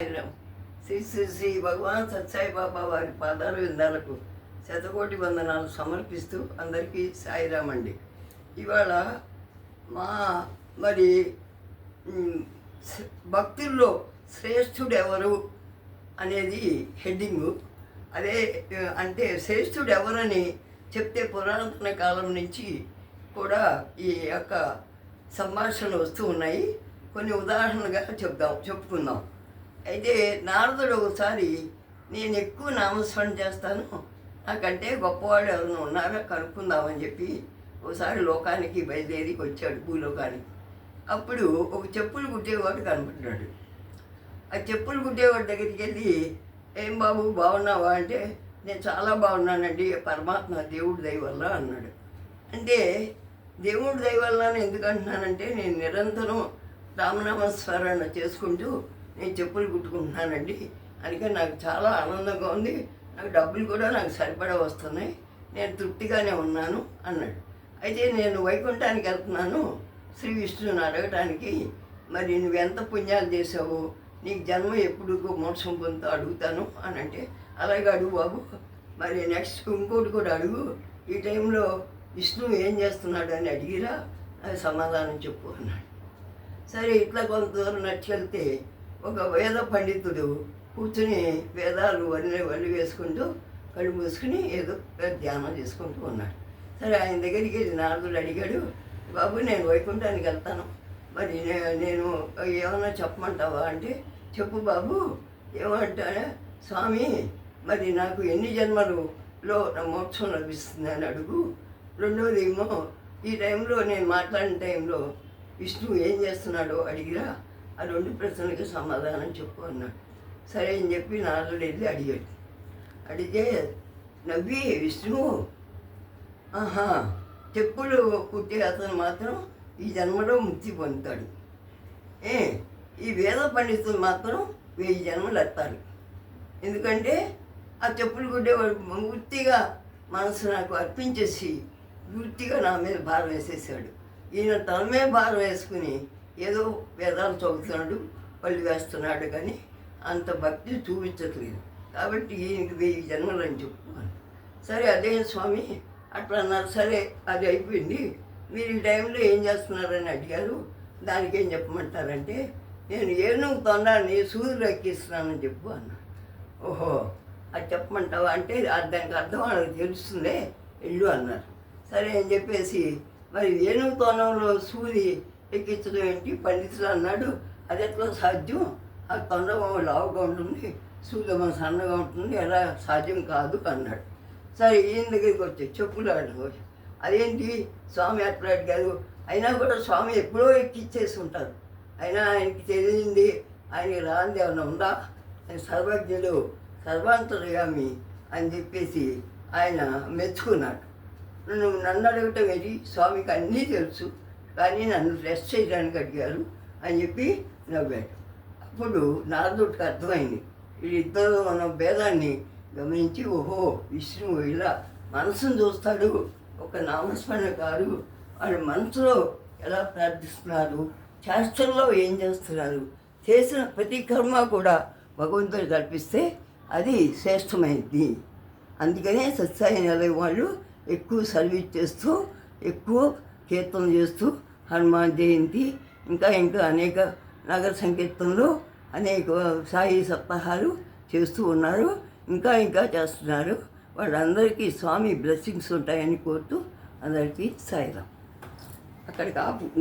సాయిరామ్. శ్రీ శ్రీ శ్రీ భగవాన్ సత్సాయి బాబా వారి పాదాల విందాలకు శతకోటి వందనాలు సమర్పిస్తూ అందరికీ సాయిరామ్ అండి ఇవాళ మా మరి భక్తుల్లో శ్రేష్ఠుడు ఎవరు అనేది హెడ్డింగు. అదే అంటే శ్రేష్ఠుడు ఎవరని చెప్తే పురాతన కాలం నుంచి కూడా ఈ యొక్క సంభాషణలు వస్తూ ఉన్నాయి. కొన్ని ఉదాహరణగా చెప్దాం చెప్పుకుందాం. అయితే నారదుడు ఒకసారి నేను ఎక్కువ నామస్మరణ చేస్తాను. నాకంటే గొప్పవాళ్ళు ఎవరైనా ఉన్నారా? కనుక్కుందామని చెప్పి ఒకసారి లోకానికి బయలుదేరికి వచ్చాడు భూలోకానికి. అప్పుడు ఒక చెప్పులు కుట్టేవాడు కనపడ్డాడు. ఆ చెప్పులు కుట్టేవాడి దగ్గరికి వెళ్ళి ఏం బాబు బాగున్నావా? అంటే నేను చాలా బాగున్నానండి. పరమాత్మ దేవుడి దయ వల్ల అన్నాడు. అంటే దేవుడి దయ వల్ల ఎందుకంటున్నానంటే ఎందుకు అంటున్నానంటే నేను నిరంతరం రామనామస్మరణ చేసుకుంటూ నేను చెప్పులు కుట్టుకుంటున్నానండి. అందుకే నాకు చాలా ఆనందంగా ఉంది. నాకు డబ్బులు కూడా నాకు సరిపడా వస్తున్నాయి. నేను తృప్తిగానే ఉన్నాను అన్నాడు. అయితే నేను వైకుంఠానికి వెళ్తున్నాను. శ్రీ విష్ణుని అడగటానికి. మరి నువ్వు ఎంత పుణ్యాలు చేసావు నీకు జన్మ ఎప్పుడు మోక్షం పొందుతా అడుగుతాను అని అంటే అలాగే అడుగు బాబు. మరి నెక్స్ట్ ఇంకోటి కూడా అడుగు. ఈ టైంలో విష్ణువు ఏం చేస్తున్నాడు? అని అడిగిరా. అది సమాధానం చెప్పు అన్నాడు. సరే ఇట్లా కొంత దూరం నడిచెళ్తే ఒక వేద పండితుడు కూర్చుని వేదాలు వల్లి వల్లి వేసుకుంటూ కళ్ళు మూసుకుని ఏదో ధ్యానం చేసుకుంటూ ఉన్నాడు. సరే ఆయన దగ్గరికి వెళ్ళి నారదుడు అడిగాడు బాబు నేను వైకుంఠానికి వెళ్తాను. మరి నేను ఏమన్నా చెప్పమంటావా అంటే చెప్పు బాబు ఏమంటా స్వామి మరి నాకు ఎన్ని జన్మలులో నా మోక్షం లభిస్తుంది అని అడుగు. రెండోది ఏమో ఈ టైంలో నేను మాట్లాడిన టైంలో విష్ణువు ఏం చేస్తున్నాడో అడిగిరా. ఆ రెండు ప్రశ్నలకి సమాధానం చెప్పు అన్నాడు సరే అని చెప్పి నాలుగు వెళ్ళి అడిగాడు. అడిగితే నవ్వి విష్ణువు ఆహా చెప్పులు పుట్టే అతను మాత్రం ఈ జన్మలో ముక్తి పొందుతాడు. ఏ ఈ వేద పండితులు మాత్రం వెయ్యి జన్మలు ఎత్తారు ఎందుకంటే ఆ చెప్పులు కుట్టేవాడు వృత్తిగా మనసు నాకు అర్పించేసి వృత్తిగా నా మీద భారం వేసేసాడు. ఈయన తన మీద భారం వేసుకుని ఏదో వేదాలు చదువుతున్నాడు వాళ్ళు వేస్తున్నాడు కానీ అంత భక్తి చూపించట్లేదు. కాబట్టి ఈయనకి వెయ్యి జన్మలు అని చెప్పుకున్నాను. సరే అదే స్వామి అట్లా అన్నారు. సరే అది అయిపోయింది. మీరు ఈ టైంలో ఏం చేస్తున్నారని అడిగారు. దానికి ఏం చెప్పమంటారంటే నేను ఏనుగు తొండాన్ని సూర్యుడు ఎక్కిస్తున్నానని చెప్పు అన్నా. ఓహో అది చెప్పమంటావా అంటే దానికి అర్థం వాళ్ళకి తెలుస్తుందే ఇల్లు అన్నారు. సరే అని చెప్పేసి మరి ఏనుగు తోనంలో సూది ఎక్కించడం ఏంటి పండితులు అన్నాడు అది ఎట్లా సాధ్యం? ఆ తొండం లావుగా ఉంటుంది సూర్యమ సన్నగా ఉంటుంది ఎలా సాధ్యం కాదు అన్నాడు. సరే ఈయన దగ్గరికి వచ్చాయి చెప్పులు అడుగు అదేంటి? స్వామి అట్లా అడిగారు అయినా కూడా స్వామి ఎప్పుడో ఎక్కిచ్చేసి ఉంటారు అయినా ఆయనకి తెలియంది ఆయనకి రాంది ఏమైనా ఉందా? ఆయన సర్వజ్ఞుడు సర్వాంతర్యామి అని చెప్పేసి ఆయన మెచ్చుకున్నాడు. నువ్వు నన్ను అడగటం ఏంటి? స్వామికి అన్నీ తెలుసు. కానీ నన్ను రెస్ట్ చేయడానికి అడిగారు అని చెప్పి నవ్వాడు అప్పుడు నారదుడికి అర్థమైంది. వీళ్ళిద్దరు మన భేదాన్ని గమనించి ఓహో విష్ణువు ఇలా మనసును చూస్తాడు ఒక నామస్మరణ కాదు వాళ్ళు మనసులో ఎలా ప్రార్థిస్తున్నారు శాస్త్రంలో ఏం చేస్తున్నారు చేసిన ప్రతి కర్మ కూడా భగవంతుడు కల్పిస్తే అది శ్రేష్టమైంది. అందుకనే సత్సాయి నిలయ వాళ్ళు ఎక్కువ సర్వీస్ చేస్తూ ఎక్కువ కీర్తన చేస్తూ హనుమాన్ జయంతి ఇంకా ఇంకా అనేక నగర సంకీర్తనలు అనేక సాయి సప్తాహాలు చేస్తూ ఉన్నారు ఇంకా ఇంకా చేస్తున్నారు. వాళ్ళందరికీ స్వామి బ్లెస్సింగ్స్ ఉంటాయని కోరుతూ అందరికీ సాయిరాం. అక్కడికి ఆపు